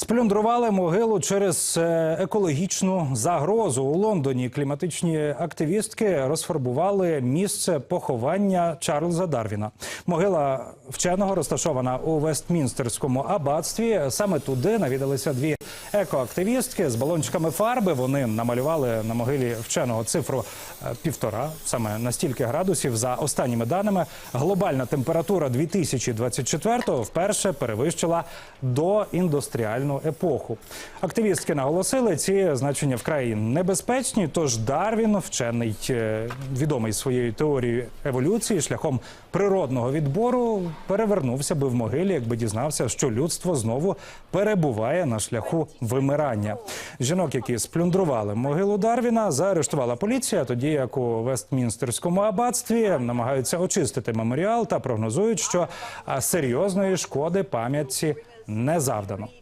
Сплюндрували могилу через е, екологічну загрозу у Лондоні. Кліматичні активістки розфарбували місце поховання Чарльза Дарвіна. Могила вченого розташована у Вестмінстерському аббатстві. Саме туди навідалися дві екоактивістки з балончиками фарби. Вони намалювали на могилі вченого цифру е, півтора, саме на стільки градусів. За останніми даними, глобальна температура 2024-го вперше перевищила до індустріальну епоху. Активістки наголосили, ці значення вкрай небезпечні. Тож Дарвін, вчений е, відомий своєю теорією еволюції, шляхом природного відбору, перевернувся би в могилі, якби дізнався, що людство знову перебуває на шляху вимирання. Жінок, які сплюндрували могилу Дарвіна, заарештувала поліція, тоді як у Вестмінстерському аббатстві намагаються очистити меморіал та прогнозують, що серйозної шкоди пам'ятці не завдано.